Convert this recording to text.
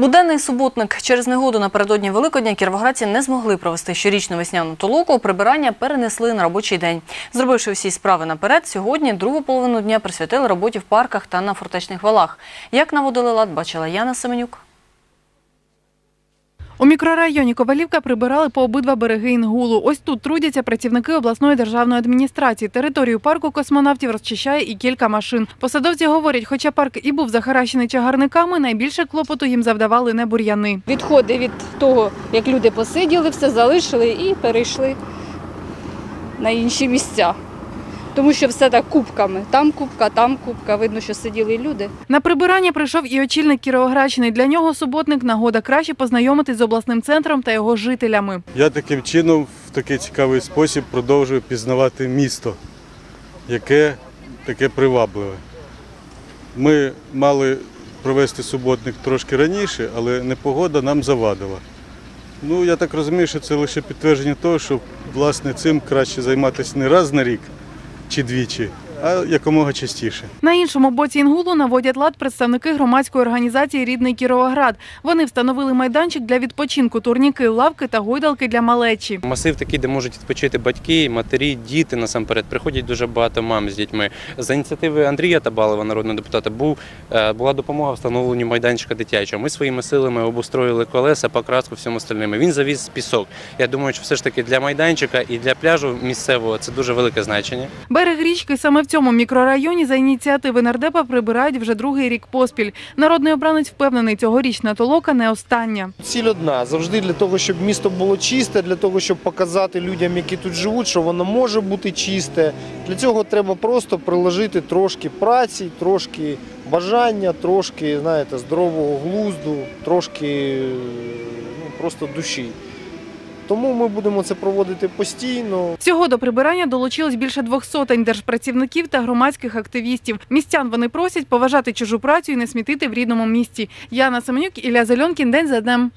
Буденний суботник через негоду напередодні Великодня кіровоградці не змогли провести щорічну весняну толоку. Прибирання перенесли на робочий день. Зробивши всі справи наперед, сьогодні другу половину дня присвятили роботі в парках та на фортечних валах. Як наводили лад, бачила Яна Семенюк. У мікрорайоні Ковалівка прибирали по обидва береги Інгулу. Ось тут трудяться працівники обласної державної адміністрації. Територію парку космонавтів розчищає і кілька машин. Посадовці говорять, хоча парк і був захаращений чагарниками, найбільше клопоту їм завдавали не бур'яни. Відходи від того, як люди посиділи, все залишили і перейшли на інші місця. Тому що все так кубками. Там кубка, там кубка. Видно, що сиділи люди. На прибирання прийшов і очільник Кіровоградщини. Для нього суботник нагода краще познайомитись з обласним центром та його жителями. Я таким чином в такий цікавий спосіб продовжую пізнавати місто, яке таке привабливе. Ми мали провести суботник трошки раніше, але непогода нам завадила. Ну, я так розумію, що це лише підтвердження того, що власне цим краще займатися не раз на рік чи двічі, а якомога частіше. На іншому боці Інгулу наводять лад представники громадської організації Рідний Кіровоград. Вони встановили майданчик для відпочинку, турніки, лавки та гойдалки для малечі. Масив такий, де можуть відпочити батьки, матері, діти насамперед. Приходять дуже багато мам з дітьми. За ініціативи Андрія Табалова, народного депутата, був е, була допомога встановленню майданчика дитячого. Ми своїми силами обустроїли колеса, покраску всім остальним. Він завіз пісок. Я думаю, що все ж таки для майданчика і для пляжу місцевого це дуже велике значення. Берег річки саме в цьому мікрорайоні за ініціативи нардепа прибирають вже другий рік поспіль. Народний обранець впевнений, цьогорічна толока не остання. Ціль одна завжди для того, щоб місто було чисте, для того, щоб показати людям, які тут живуть, що воно може бути чисте. Для цього треба просто приложити трошки праці, трошки бажання, трошки знаєте, здорового глузду, трошки ну, просто душі. Тому ми будемо це проводити постійно. Всього до прибирання долучилось більше двох сотень держпрацівників та громадських активістів. Містян вони просять поважати чужу працю і не смітити в рідному місті. Яна Семенюк, Ілля Зельонкін. День за днем.